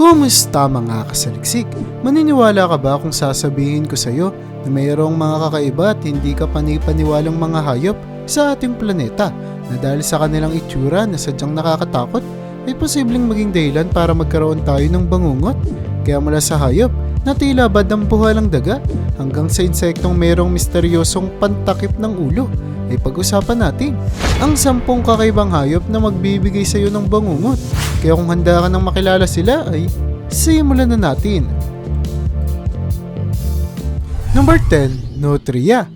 Kumusta mga kasaliksik? Maniniwala ka ba kung sasabihin ko sa'yo na mayroong mga kakaiba at hindi ka panipaniwalang mga hayop sa ating planeta na dahil sa kanilang itsura na sadyang nakakatakot ay posibleng maging dahilan para magkaroon tayo ng bangungot? Kaya mula sa hayop na tila ba dampuhalang daga hanggang sa insektong mayroong misteryosong pantakip ng ulo ay pag-usapan natin ang sampung kakaibang hayop na magbibigay sa iyo ng bangungot. Kaya kung handa ka nang makilala sila ay simulan na natin. Number 10, Nutria.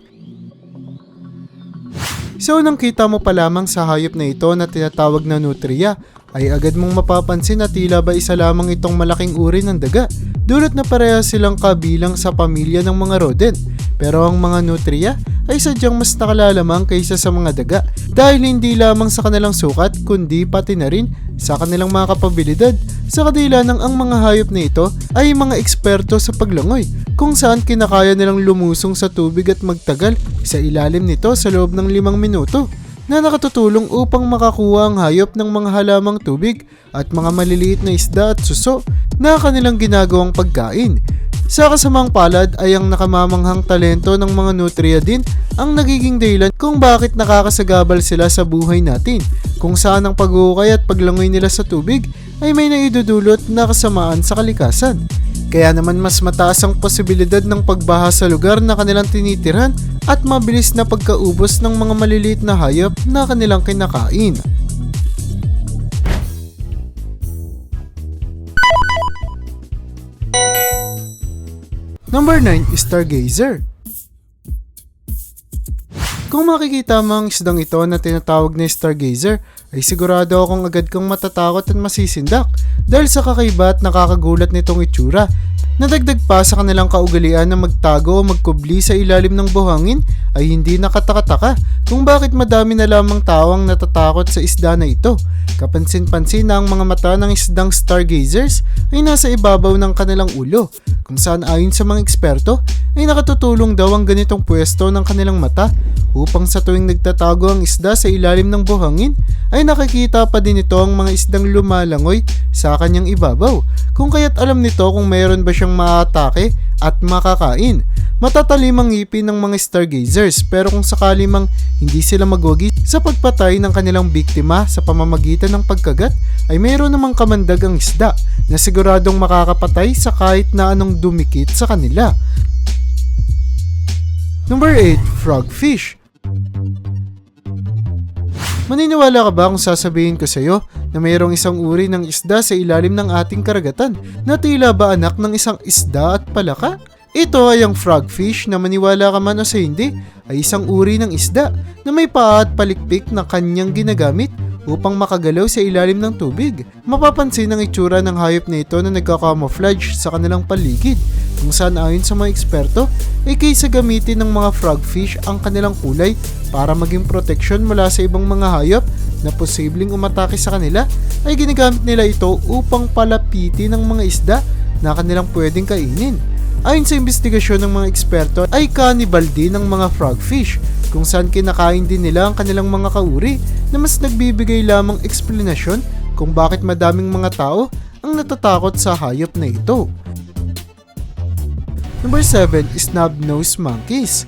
Sa unang kita mo pa lamang sa hayop na ito na tinatawag na nutria, ay agad mong mapapansin na tila ba isa lamang itong malaking uri ng daga. Dulot na pareha silang kabilang sa pamilya ng mga rodent. Pero ang mga nutria ay sadyang mas nakalalamang kaysa sa mga daga dahil hindi lamang sa kanilang sukat kundi pati na rin sa kanilang mga kapabilidad. Sa kadila ng ang mga hayop na ito ay mga eksperto sa paglangoy kung saan kinakaya nilang lumusong sa tubig at magtagal sa ilalim nito sa loob ng limang minuto na nakatutulong upang makakuha ang hayop ng mga halamang tubig at mga maliliit na isda at suso na kanilang ginagawang pagkain. Sa kasamang palad ay ang nakamamanghang talento ng mga nutria din ang nagiging dahilan kung bakit nakakasagabal sila sa buhay natin, kung saan ang paghuhukay at paglangoy nila sa tubig ay may naidudulot na kasamaan sa kalikasan. Kaya naman mas mataas ang posibilidad ng pagbaha sa lugar na kanilang tinitiran at mabilis na pagkaubos ng mga maliliit na hayop na kanilang kinakain. Number 9 is Stargazer. Kung makikita mo ang isdang ito na tinatawag na Stargazer, ay sigurado akong agad kang matatakot at masisindak dahil sa kakaiba at nakakagulat nitong itsura. Nadagdag pa sa kanilang kaugalian na magtago o magkubli sa ilalim ng buhangin ay hindi nakatakataka kung bakit madami na lamang tao ang natatakot sa isda na ito. Kapansin-pansin na ang mga mata ng isdang stargazers ay nasa ibabaw ng kanilang ulo kung saan ayon sa mga eksperto ay nakatutulong daw ang ganitong pwesto ng kanilang mata upang sa tuwing nagtatago ang isda sa ilalim ng buhangin ay nakikita pa din ito ang mga isdang lumalangoy sa kanyang ibabaw kung kaya't alam nito kung mayroon ba siyang maatake at makakain. Matatalimang ngipin ng mga stargazers pero kung sakali mang hindi sila magwagi sa pagpatay ng kanilang biktima sa pamamagitan ng pagkagat ay mayroon namang kamandag ang isda na siguradong makakapatay sa kahit na anong dumikit sa kanila. Number 8, frogfish. Maniniwala ka ba kung sasabihin ko sa iyo na mayroong isang uri ng isda sa ilalim ng ating karagatan na tila ba anak ng isang isda at palaka? Ito ay ang frogfish na maniwala ka man o sa hindi ay isang uri ng isda na may paa at palikpik na kanyang ginagamit upang makagalaw sa ilalim ng tubig. Mapapansin ang itsura ng hayop na ito na nagka-camouflage sa kanilang paligid kung saan ayon sa mga eksperto ay kaysa gamitin ng mga frogfish ang kanilang kulay para maging proteksyon mula sa ibang mga hayop na posibleng umatake sa kanila ay ginagamit nila ito upang palapitin ng mga isda na kanilang pwedeng kainin. Ayon sa investigasyon ng mga eksperto ay cannibal din ng mga frogfish kung saan kinakain din nila ang kanilang mga kauri na mas nagbibigay lamang eksplanasyon kung bakit madaming mga tao ang natatakot sa hayop na ito. Number 7 is snub-nosed monkeys.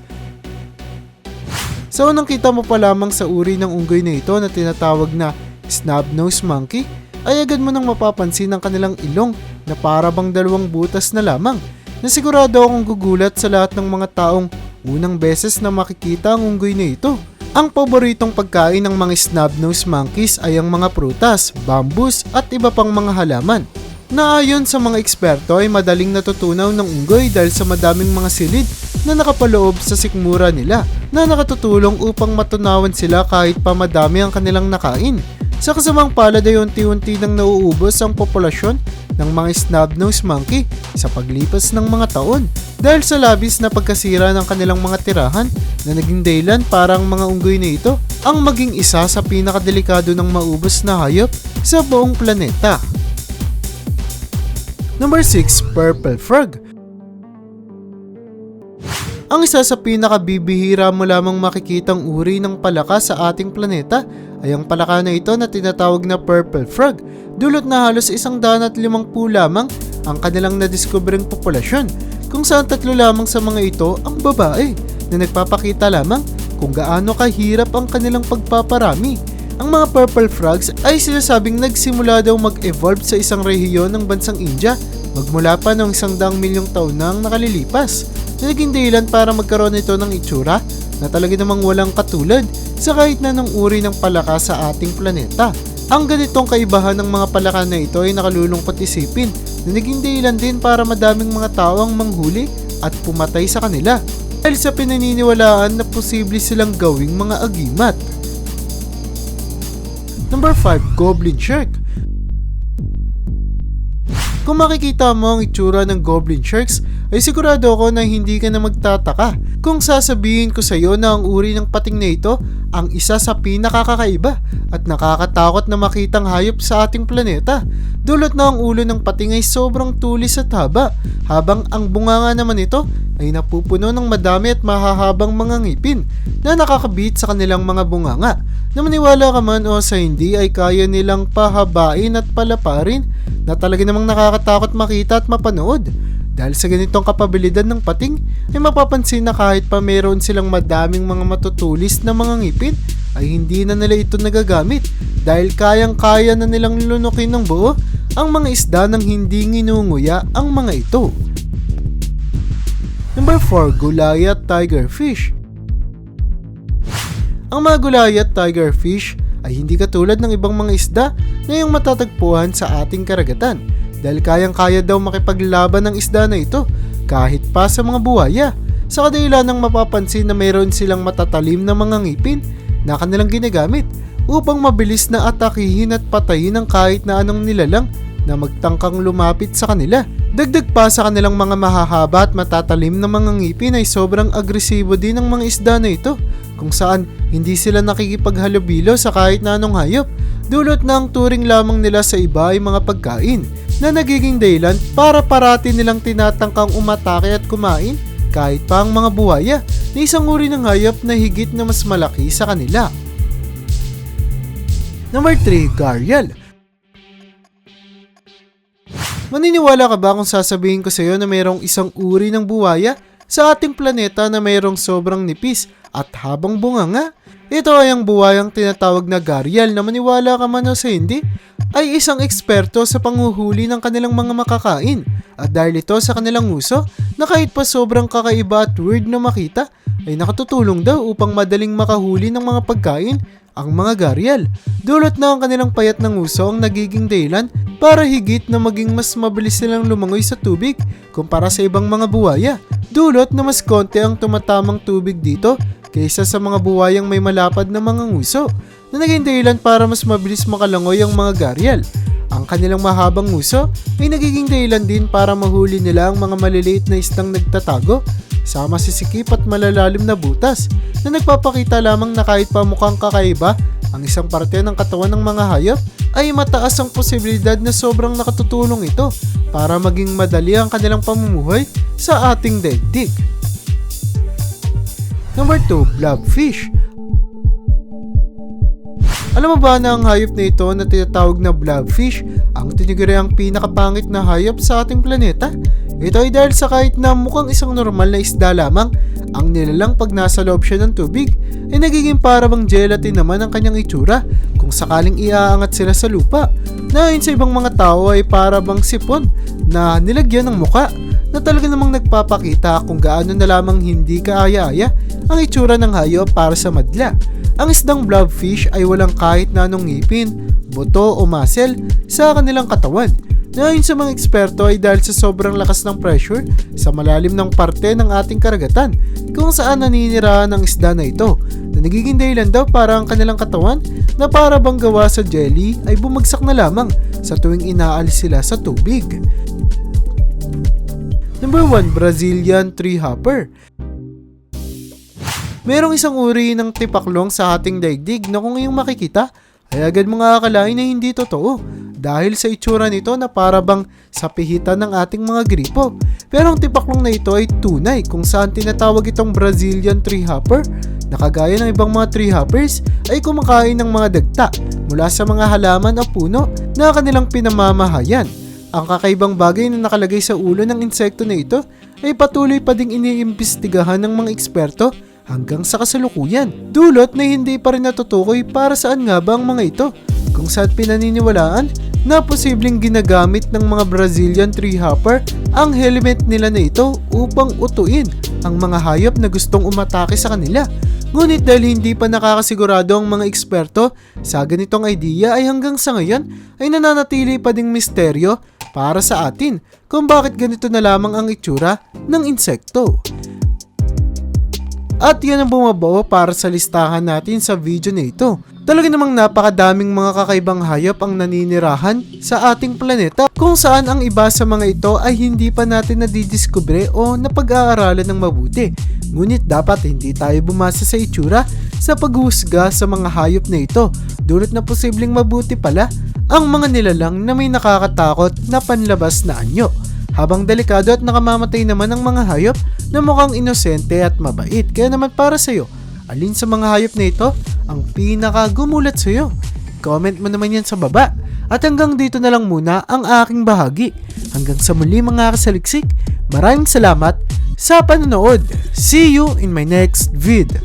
Sa unang kita mo pa lamang sa uri ng unggoy na ito na tinatawag na snub-nosed monkey, ay agad mo nang mapapansin ang kanilang ilong na para bang dalawang butas na lamang na sigurado akong gugulat sa lahat ng mga taong unang beses na makikita ang unggoy na ito. Ang paboritong pagkain ng mga snub-nosed monkeys ay ang mga prutas, bambus at iba pang mga halaman na ayon sa mga eksperto ay madaling natutunaw ng unggoy dahil sa madaming mga silid na nakapaloob sa sikmura nila na nakatutulong upang matunawan sila kahit pa madami ang kanilang nakain. Sa kasamang palad ay unti-unti nang nauubos ang populasyon ng mga snub-nosed monkey sa paglipas ng mga taon dahil sa labis na pagkasira ng kanilang mga tirahan na naging dahilan para ang mga unggoy na ito ang maging isa sa pinakadelikado ng maubos na hayop sa buong planeta. Number 6, Purple Frog. Ang isa sa pinakabibihira mo lamang makikitang uri ng palaka sa ating planeta ay ang palaka na ito na tinatawag na purple frog. Dulot na halos isang daan at limang po lamang ang kanilang nadiskubreng populasyon kung saan tatlo lamang sa mga ito ang babae na nagpapakita lamang kung gaano kahirap ang kanilang pagpaparami. Ang mga purple frogs ay sinasabing nagsimula daw mag-evolve sa isang rehiyon ng bansang India magmula pa noong isang daang milyong taon nang nakalilipas na naging dahilan para magkaroon ito ng itsura na talaga namang walang katulad sa kahit na ng uri ng palaka sa ating planeta. Ang ganitong kaibahan ng mga palaka na ito ay nakalulungkot isipin na naging dahilan din para madaming mga tao ang manghuli at pumatay sa kanila dahil sa pinaniniwalaan na posible silang gawing mga agimat. Number 5, Goblin Shark. Kung makikita mo ang itsura ng Goblin Sharks, ay sigurado ako na hindi ka na magtataka kung sasabihin ko sa iyo na ang uri ng pating na ito ang isa sa pinakakakaiba at nakakatakot na makitang hayop sa ating planeta. Dulot na ang ulo ng pating ay sobrang tulis at haba, habang ang bunganga naman ito ay napupuno ng madami at mahahabang mga ngipin na nakakabit sa kanilang mga bunganga na maniwala ka man o sa hindi ay kaya nilang pahabain at palaparin na talaga namang nakakatakot makita at mapanood. Dahil sa ganitong kapabilidad ng pating, ay mapapansin na kahit pa meron silang madaming mga matutulis na mga ngipin, ay hindi na nila ito nagagamit dahil kayang-kaya na nilang lunukin ng buo ang mga isda nang hindi nginunguya ang mga ito. Number 4, Goliath Tigerfish. Ang mga Goliath Tigerfish ay hindi katulad ng ibang mga isda na yung matatagpuan sa ating karagatan dahil kayang-kaya daw makipaglaban ng isda na ito kahit pa sa mga buhaya sa kadahilan ng mapapansin na mayroon silang matatalim na mga ngipin na kanilang ginagamit upang mabilis na atakihin at patayin ang kahit na anong nilalang na magtangkang lumapit sa kanila. Dagdag pa sa kanilang mga mahahaba at matatalim na mga ngipin ay sobrang agresibo din ng mga isda na ito kung saan hindi sila nakikipaghalubilo sa kahit na anong hayop dulot ng turing lamang nila sa iba ay mga pagkain na nagiging dahilan para parati nilang tinatangkang umatake at kumain kahit pa ang mga buhaya na isang uri ng hayop na higit na mas malaki sa kanila. Number 3, Garial. Maniniwala ka ba kung sasabihin ko sa iyo na mayroong isang uri ng buhaya sa ating planeta na mayroong sobrang nipis at habang bunganga? Ito ay ang buwayang tinatawag na Garial na maniwala ka man o sa hindi ay isang eksperto sa panghuhuli ng kanilang mga makakain. At dahil ito sa kanilang uso na kahit pa sobrang kakaiba at weird na makita ay nakatutulong daw upang madaling makahuli ng mga pagkain ang mga Garial. Dulot na ang kanilang payat ng uso ang nagiging dahilan para higit na maging mas mabilis silang lumangoy sa tubig kumpara sa ibang mga buwaya. Dulot na mas konti ang tumatamang tubig dito kaysa sa mga buwayang may malapad na mga nguso na naging dahilan para mas mabilis makalangoy ang mga Garial. Ang kanilang mahabang nguso ay nagiging dahilan din para mahuli nila ang mga maliliit na isdang nagtatago sa masisikip at malalalim na butas na nagpapakita lamang na kahit pa mukhang kakaiba ang isang parte ng katawan ng mga hayop ay mataas ang posibilidad na sobrang nakatutulong ito para maging madali ang kanilang pamumuhay sa ating daigdig. Number 2, blobfish. Alam mo ba na ang hayop na ito na tinatawag na blobfish ang tiniguriang pinakapangit na hayop sa ating planeta? Ito ay dahil sa kahit na mukhang isang normal na isda lamang, ang nilalang pag nasa loob siya ng tubig ay nagiging para bang gelatin naman ang kanyang itsura kung sakaling iaangat sila sa lupa. Na sa ibang mga tao ay para bang sipon na nilagyan ng muka na talaga namang nagpapakita kung gaano na lamang hindi kaaya-aya ang itsura ng hayop para sa madla. Ang isdang blobfish ay walang kahit na anong ngipin, buto o muscle sa kanilang katawan. Na ayon sa mga eksperto ay dahil sa sobrang lakas ng pressure sa malalim ng parte ng ating karagatan kung saan naninirahan ang isda na ito na nagiging dahilan daw para ang kanilang katawan na para bang gawa sa jelly ay bumagsak na lamang sa tuwing inaalis sila sa tubig. Number 1, Brazilian Tree Hopper. Merong isang uri ng tipaklong sa ating daigdig na kung iyong makikita ay agad mga akalain na hindi totoo dahil sa itsura nito na para bang sa pihitan ng ating mga gripo. Pero ang tipaklong na ito ay tunay kung saan tinatawag itong Brazilian tree hopper na ng ibang mga tree hoppers ay kumakain ng mga dagta mula sa mga halaman o puno na kanilang pinamamahayan. Ang kakaibang bagay na nakalagay sa ulo ng insekto na ito ay patuloy pa ding iniimbestigahan ng mga eksperto hanggang sa kasalukuyan. Dulot na hindi pa rin natutukoy para saan nga ba ang mga ito kung saan pinaniniwalaan na posibleng ginagamit ng mga Brazilian tree hopper ang helmet nila na ito upang utuin ang mga hayop na gustong umatake sa kanila. Ngunit dahil hindi pa nakakasigurado ang mga eksperto sa ganitong idea ay hanggang sa ngayon ay nananatili pa ding misteryo para sa atin kung bakit ganito na lamang ang itsura ng insekto. At yan ang bumabawa para sa listahan natin sa video na ito. Talaga namang napakadaming mga kakaibang hayop ang naninirahan sa ating planeta kung saan ang iba sa mga ito ay hindi pa natin nadidiskubre o napag-aaralan ng mabuti. Ngunit dapat hindi tayo bumasa sa itsura sa paghusga sa mga hayop na ito dulot na posibleng mabuti pala ang mga nilalang na may nakakatakot na panlabas na anyo habang delikado at nakamamatay naman ang mga hayop na mukhang inosente at mabait. Kaya naman para sa'yo, alin sa mga hayop na ito ang pinaka gumulat sa'yo? Comment mo naman yan sa baba. At hanggang dito na lang muna ang aking bahagi. Hanggang sa muli mga kasaliksik, maraming salamat sa panonood. See you in my next vid.